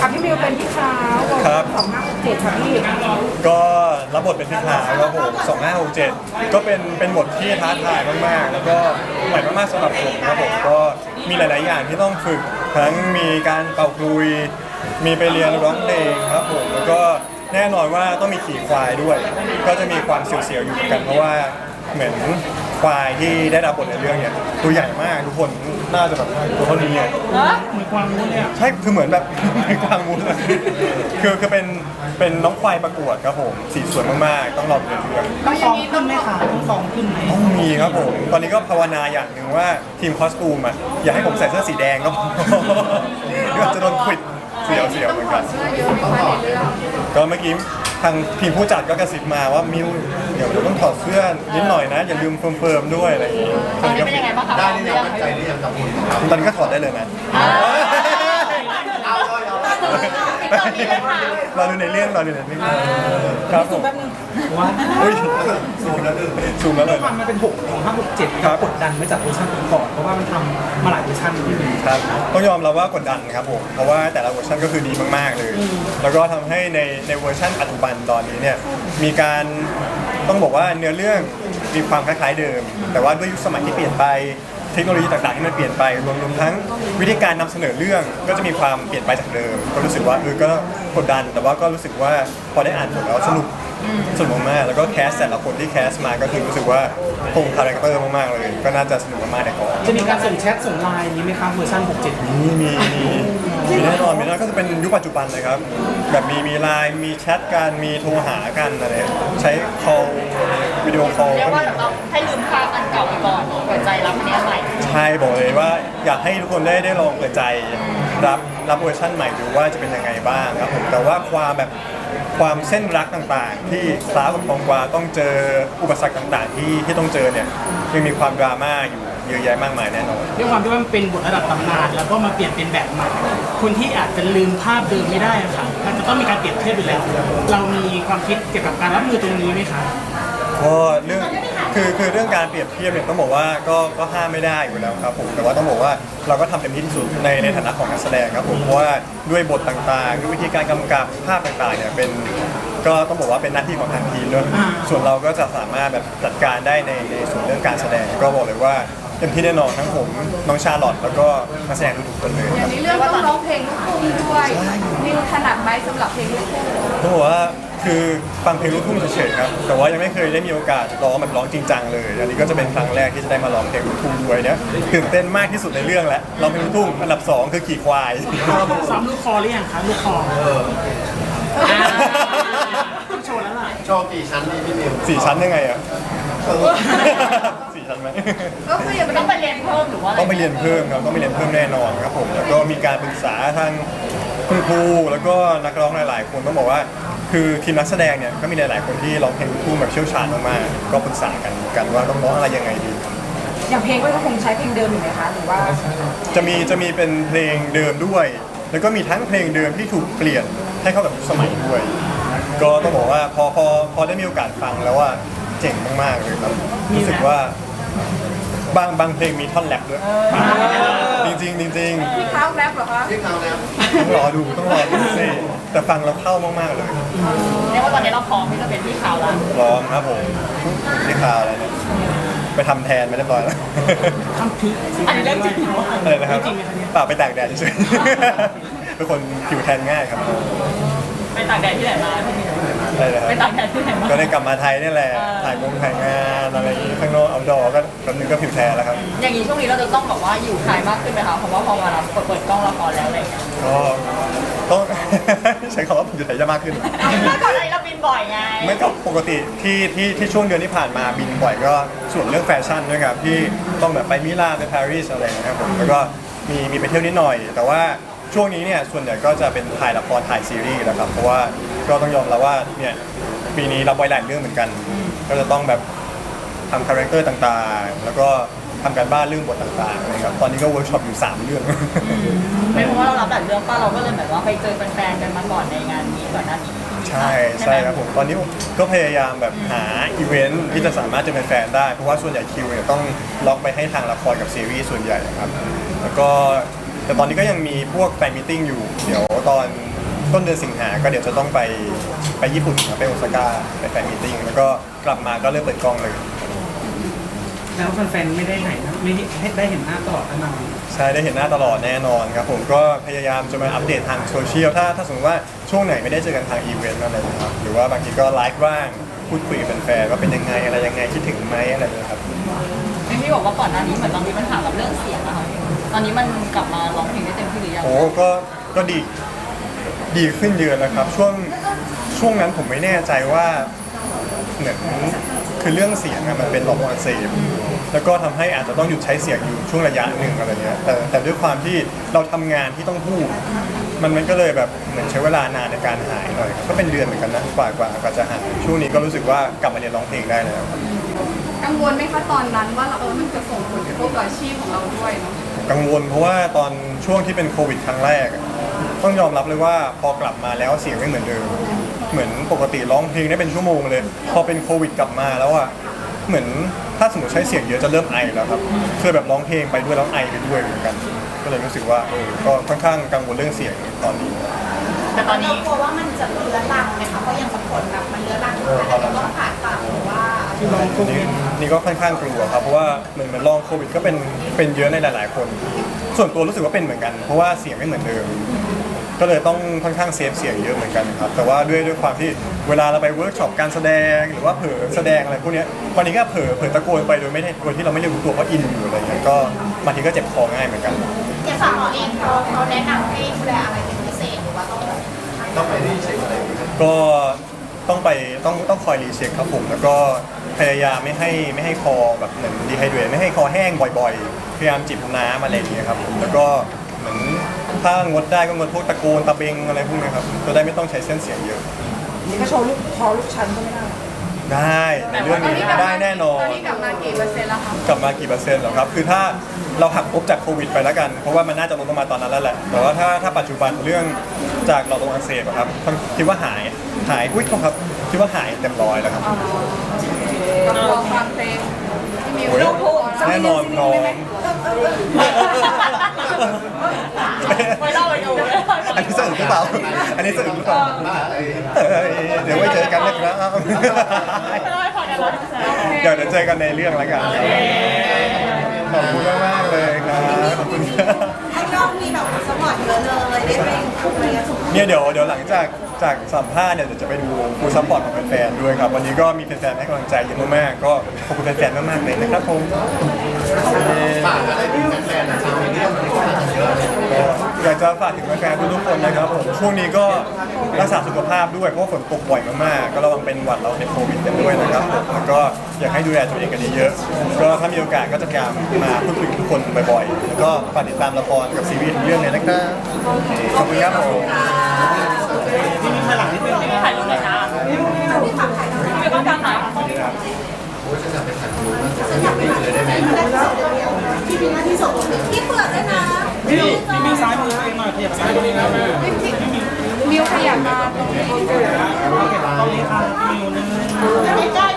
อะพี่มิวเป็นพี่ค้าวครับ สองห้าเจ็ดค่ะพี่ก็รับบทเป็นพี่ขาวครับผม2567 ก็เป็นเป็นบทที่ท้าทายมากๆ แล้วก็ใหม่มากๆสำหรับผมครับผมก็มีหลาย ๆ อย่างที่ต้องฝึก ทั้งมีการเป่าคลุย มีไปเรียนร้องเพลงครับผมแล้วก็แน่นอนว่าต้องมีขี่ควายด้วย ก็จะมีความเสียวๆอยู่เหมือนกันเพราะว่าเหมือน ควายที่ได้รับบทในเรื่องเนี่ยตัวใหญ่มากทุกคนน่าจะแบบตัวเท่านี้อะเหมือนกวางมูนเลยอะใช่คือเหมือนแบบในกวางมูลเลยคือคือเป็นเป็นน้องควายประกวดครับผมสีสวยมากๆต้องรอดูในเรื่อง ต้องฟองขึ้นไหมคะต้องฟองขึ้นไหมต้องมีครับผม ตอนนี้ก็ภาวนาอย่างหนึ่งว่าทีมคอสตูมอะอย่าให้ผมใส่เสื้อสีแดงก็พอเดี๋ยวจะโดนควิดเสียวเสียวๆเหมือนกันก็เมื่อกี้ ทางทีมผู้จัดก็กระซิบมาว่ามิวเดี๋ยวเราต้องถอดเสื้อนิดหน่อยนะ อย่าลืมเฟิร์มๆด้วยอะไรอย่างงี้ตอนนี้เป็นยังไงบ้างคะได้หรือยังมั่นใจหรือยังกับคุณตอนนี้ก็ถอดได้เลยนะ เอาเอาเอา ตอนนี้เลยค่ะรอดูในเรื่องรอดูในเรื่องครับผมแป๊บนึงว่าอุ้ยสูงแล้วหนึ่งซูมแล้วเลยความมันเป็นหกของห้าหกเจ็ดครับกดดันไม่จากเวอร์ชันก่อน เพราะว่ามันทำมาหลายเวอร์ชันที่มีครับต้องยอมรับว่ากดดันครับผมเพราะว่าแต่ละเวอร์ชันก็คือดีมากๆเลย แล้วก็ทำให้ในในเวอร์ชันปัจจุบันตอนนี้เนี่ยมีการต้องบอกว่าเนื้อเรื่องมีความคล้ายๆเดิม แต่ว่าด้วยยุคสมัยที่เปลี่ยนไป เทคโนโลยีต่างๆที่มันเปลี่ยนไปรวมรวมทั้งวิธีการนำเสนอเรื่องก็จะมีความเปลี่ยนไปจากเดิม ก็รู้สึกว่าเออก็กดดัน แต่ว่าก็รู้สึกว่าพอได้อ่านบทแล้วสนุกสนุกมากๆแล้วก็แคสแต่ละคนที่แคสมาก็คือรู้สึกว่าคงคาแรคเตอร์มากๆเลย ก็น่าจะสนุกมากๆในกอง จะมีการส่งแชทส่งไลน์นี้ไหมครับเวอร์ชันหกเจ็ดนี้มีมีมีมีแน่นอนมีแน่นอนก็จะเป็นยุคปัจจุบันเลยครับ แบบมีมีไลน์มีแชทกันมีโทรหากันอะไรใช้ call วิดีโอ call เรียกก็ว่ามี เราให้ลืมภาพอันเก่าไปก่อนเปิดใจรับอันนี้ใหม่ใช่บอกเลยว่าอยากให้ทุกคนได้ได้ลองเปิดใจรับรับเวอร์ชันใหม่ดูว่าจะเป็นยังไงบ้างครับผมแต่ว่าความแบบความเส้นรักต่างๆ ที่คล้ากับทองกวาต้องเจออุปสรรคต่างๆ ที่ที่ต้องเจอเนี่ยยังมีความดราม่าอยู่เยอะแยะมากมายแน่นอน ด้วยความที่ว่ามันเป็นบทระดับตำนาน แล้วก็มาเปลี่ยนเป็นแบบใหม่คนที่อาจจะลืมภาพเดิมไม่ได้อะค่ะมันจะต้องมีการเปรียบเทียบอยู่แล้ว เรามีความคิดเกี่ยวกับการรับมือตรงนี้ไหมคะ ก็เรื่องคือคือเรื่องการเปรียบเทียบเนี่ยต้องบอกว่าก็ก็ห้ามไม่ได้อยู่แล้วครับผมแต่ว่าต้องบอกว่าเราก็ทำเต็มที่ที่สุดในในฐานะของนักแสดงครับผมเพราะว่าด้วยบทต่างๆด้วยวิธีการกำกับภาพต่างๆเนี่ยเป็นก็ต้องบอกว่าเป็นหน้าที่ของทางทีมด้วยอ่าส่วนเราก็จะสามารถแบบจัดการได้ในในส่วนเรื่องการแสดง ก็บอกเลยว่าเต็มที่แน่นอนทั้งผมน้องชาลอตแล้วก็นักแสดงทุกๆคนเลยครับในเรื่องต้องร้องเพลงลูกทุ่งด้วยนิวถนัดไหมสำหรับเพลงลูกทุ่ง ต้องบอกว่า คือฟังเพลงลูกทุ่งเฉยๆครับ แต่ว่ายังไม่เคยได้มีโอกาสร้องมันร้องจริงจังเลย อันนี้ก็จะเป็นครั้งแรกที่จะได้มาร้องเพลงลูกทุ่งด้วยเนี่ยตื่นเต้นมากที่สุดในเรื่องแล้วร้องเพลงลูกทุ่งอันดับสองคือขี่ควาย ซ้อมลูกคอหรือยังคะลูกคอต้องโชว์แล้วล่ะ โชว์กี่ชั้นนี่พี่มิวสี่ชั้นยังไงอะ สี่ชั้นไหม ก็คือยังไม่ต้ต้อองงไปเรียนเพิ่มหรือว่าอะไรต้องไปเรียนเพิ่มครับต้องไปเรียนเพิ่มแน่นอนครับผมแล้วก็มีการปรึกษาทางคุณครูแล้วก็นักร้องหลาย ๆ คนต้องบอกว่า คือทีมนักแสดงเนี่ยก็มีหลาย ๆ คนที่ร้องเพลงลูกทุ่งแบบเชี่ยวชาญมากๆ ก็ปรึกษากันกันว่าต้องร้องอะไรยังไงดี อย่างเพลงก็คงใช้เพลงเดิมอยู่ไหมคะหรือว่าจะมีจะมีเป็นเพลงเดิมด้วย แล้วก็มีทั้งเพลงเดิมที่ถูกเปลี่ยนให้เข้ากับยุคสมัยด้วย ก็ต้องบอกว่าพอพอพอได้มีโอกาสฟังแล้วว่าเจ๋งมากๆเลยครับรู้สึกว่าบางบางเพลงมีท่อนแรปด้วยจริง จริงๆจริงพี่ค้าวแรปเหรอคะที่เขาแล้วๆต้องรอดูต้องรอดูสิแต่ฟังแล้วเข้ามากๆเลยเรียกว่าตอนนี้เราพร้อมที่จะเป็นพี่ขาวแล้วพร้อมครับผมที่ข่าวอะไรเนี่ยไปทำแทนไปเรียบร้อยแล้วทำพิษอันนี้เรื่องจริงเหรออะไรนะครับจริงไหมคะเนี่ยเปล่าไปแตกแดดเฉยๆเป็นคนผิวแทนง่ายครับ ไปตากแดดที่ไหนมาพี่มิว อะไรนะคไปรับตากแดดที่ไหนมาก็ได้กลับมาไทยนี่แหละเออถ่ายงงถ่ายงานอะไรอย่างงี้ข้างนอกเอาดอก็แป๊บนึงก็ผิวแทนแล้วครับ อย่างนี้ช่วงนี้เราจะต้องแบบว่าอยู่ไทยมากขึ้นไหมคะเพราะว่าพอมาเราเปิดกล้องละครแล้วอะไรอย่างเงี้ยก็ต้อง ใช้คำว่าผิวไทยจะมากขึ้น เมื่อก่อนอันนี้เราบินบ่อยไง ไม่ก็ปกติที่ที่ที่ช่วงเดือนที่ผ่านมาบินบ่อยก็ส่วนเรื่องแฟชั่นด้วยครับที่ต้องแบบไปมิลานไปปารีสอะไรอย่างเงี้ยครับผมแล้วก็มีมีไปเที่ยวนิดหน่อย แต่ว่า ช่วงนี้เนี่ยส่วนใหญ่ก็จะเป็นถ่ายละครถ่ายซีรีส์แหละครับเพราะว่าก็ต้องยอมรับว่าเนี่ยปีนี้รับไว้หลายเรื่องเหมือนกัน ก็จะต้องแบบทำคาแรคเตอร์ต่างๆ แล้วก็ทำการบ้านเรื่องบทต่างๆนะครับตอนนี้ก็เวิร์กช็อปอยู่สามเรื่อง ไม่เพราะว่าเรารับแต่เรื่องป้าเราก็เลยแบบว่าไปเจอแฟนๆกันมาก่อนในงานนี้ก่อนหน้านี้ใช่ใช่ครับผมตอนนี้ก็พยายามแบบหาอีเวนท์ที่จะสามารถจะเป็นแฟนได้ เพราะว่าส่วนใหญ่คิวเนี่ยต้องล็อกไปให้ทางละครกับซีรีส์ส่วนใหญ่ครับแล้วก็ แต่ตอนนี้ก็ยังมีพวกแฟนมิทติ้งอยู่ เดี๋ยวตอนต้นเดือนสิงหา ก็เดี๋ยวจะต้องไปไปญี่ปุ่นครับไปโอซาก้าไปแฟนมีตติ้งแล้วก็กลับมาก็เริ่มเปิดกล้องเลย แล้วแฟนๆไม่ได้ไหนนะไม่ได้ได้เห็นหน้าตลอดแน่นอนใช่ได้เห็นหน้าตลอดแน่นอนครับผมก็พยายามจะมาอัปเดตทางโซเชียลถ้าถ้าสมมติว่าช่วงไหนไม่ได้เจอกันทางอีเวนต์อะไรนะครับหรือว่าบางทีก็ไลฟ์บ้างพูดคุยกับแฟนๆว่าเป็นยังไงอะไรยังไงคิดถึงไหมอะไรอย่างเงี้ยครับเอมมี่บอกว่าก่อนหน้านี้เหมือนเรามีปัญหากับเรื่องเสียง อะค่ะตอนนี้มันกลับมาร้องเพลงได้เต็มที่หรือยังโอ้ก็ก็ดีดีขึ้นเยอะแล้วครับ ช่วงช่วงนั้นผมไม่แน่ใจว่าเหมือนคือเรื่องเสียงอะมันเป็นหลอดลมอักเสบแล้วก็ทำให้อาจจะต้องหยุดใช้เสียงอยู่ช่วงระยะหนึ่งอะไรเงี้ยแต่แต่ด้วยความที่เราทำงานที่ต้องพูด มันมันก็เลยแบบเหมือนใช้เวลานานในการหายหน่อยครับก็เป็นเดือนเหมือนกันนะกว่ากว่ากว่าจะหายช่วงนี้ก็รู้สึกว่ากลับมาเรียนร้องเพลงได้แล้วครับ กังวลไหมคะตอนนั้นว่าเราเออมันจะส่งผลกระทบต่ออาชีพของเราด้วยเนาะ กังวลเพราะว่าตอนช่วงที่เป็นโควิดครั้งแรกอะต้องยอมรับเลยว่าพอกลับมาแล้วเสียงไม่เหมือนเดิม เหมือนปกติร้องเพลงได้เป็นชั่วโมงเลย พอเป็นโควิดกลับมาแล้วอะเหมือนถ้าสมมติใช้เสียงเยอะจะเริ่มไอแล้วครับเคยแบบร้องเพลงไปด้วยแล้วไอไปด้วยเหมือนกัน ก็เลยรู้สึกว่าเออก็ค่อนข้างกังวลเรื่องเสียงตอนนี้ แต่ตอนนี้กลัวว่ามันจะเรื้อรังไหมคะเพราะอย่างบางคนแบบมันเรื้อรังอาจจะต้องผ่าตัด หรือว่านี่นี่ก็ค่อนข้างกลัวครับเพราะว่าเหมือนเหมือนลองโควิดก็เป็นเป็นเยอะในหลาย ๆ คน ส่วนตัวรู้สึกว่าเป็นเหมือนกัน เพราะว่าเสียงไม่เหมือนเดิม ก็เลยต้องค่อนข้างเซฟเสียงเยอะเหมือนกันครับแต่ว่าด้วยด้วยความที่เวลาเราไปเวิร์กช็อปการแสดงหรือว่าเผลอแสดงอะไรพวกเนี้ยวันนี้ก็เผลอเผลอตะโกนไปโดยไม่ได้โดยที่เราไม่ได้รู้ตัวเพราะอินอยู่อะไรเงี้ยก็บางทีก็เจ็บคอง่ายเหมือนกัน อย่างสาวหมอเองเขาเขาแนะนำให้ดูแลอะไรเป็นพิเศษหรือว่าต้องต้องไปรีเช็คอะไรอย่างเงี้ยก็ต้องไปต้องต้องคอยรีเช็คครับผมแล้วก็ พยายามไม่ให้ไม่ให้คอแบบเหมือนดีไฮเดรตไม่ให้คอแห้งบ่อยๆ พยายามจิบน้ำอะไรอย่างเงี้ยครับผมแล้วก็เหมือนถ้างดได้ก็งดพวกตะโกนตะเบงอะไรพวกเนี้ยครับจะได้ไม่ต้องใช้เส้นเสียงเยอะนี่ก็โชว์ลูกพอลูกชั้นก็ไม่ได้ ได้ในเรื่องนี้ได้แน่นอตอนนนี้กลับมากี่เปอร์เซ็นต์แล้วคะกลับมากี่เปอร์เซ็นต์แล้วครับ คือถ้าเราหักลบจากโควิดไปแล้วกัน เพราะว่ามันน่าจะลดลงมาตอนนั้นแล้วแหละ แต่ว่าถ้าถ้าปัจจุบันเรื่องจากหลอดลมอักเสบอะครับคิดว่าหาย หาย อุ้ยครับ คิดว่าหายเต็มร้อยแล้วครับ กับตัวฟังเพลงที่มีโอ้ยลูกทุ่งแน่นอนน้องไว้เล่าไปดูอันนี้สนุกหรือเปล่า อันนี้สนุกหรือเปล่าบ้าไอ้เอ้ยเดี๋ยวไว้เจอกันนะครับเล่าให้ฟังกันแล้วเดี๋ยวเดี๋ยวเจอกันในเรื่องแล้วกันขอบคุณมากๆเลยครับขอบคุณครับข้างนอกมีแบบสปอร์ตเยอะเลยได้เพลงอะไรกันสุดเนี่ยเดี๋ยวเดี๋ยวหลังจาก จากสัมภาษณ์เนี่ยเดี๋ยวจะไปดูฟูลซัพพอร์ตของแฟนๆด้วยครับวันนี้ก็มีแฟนๆให้กำลังใจเยอะมากๆก็ขอบคุณแฟนๆมากๆเลยนะครับผมฝากอะไรถึงแฟนๆนะชาวนี้ที่ต้องมาที่กันเยอะเลยอยากจะฝากถึงแฟนๆทุกๆคนนะครับผมช่วงนี้ก็รักษาสุขภาพด้วยเพราะฝนตกบ่อยมากๆก็ระวังเป็นหวัดเราในโควิดกันด้วยนะครับผมแล้วก็อยากให้ดูแลตัวเองกันเยอะๆก็ถ้ามีโอกาสก็จะพยายามมาพูดคุยกับทุกคนบ่อยๆแล้วก็ฝากติดตามละครกับซีรีส์ทุกเรื่องเลยนะครับขอบคุณครับผม ที่มีพลังนิดนึงถ่ายรูปเลยนะไม่ต้องการถ่ายโอ้ยฉันอยากไปถ่ายรูปนะฉันอยากไปเลยได้ไหมที่มีหน้าที่ส่งที่เปิดด้วยนะนี่นี่มีซ้ายมือตัวเองหน่อยขยับซ้ายมือแล้วแม่มิวขยับมาตรงนี้โอเคตอนนี้ค่ะมิวนึงไม่กล้า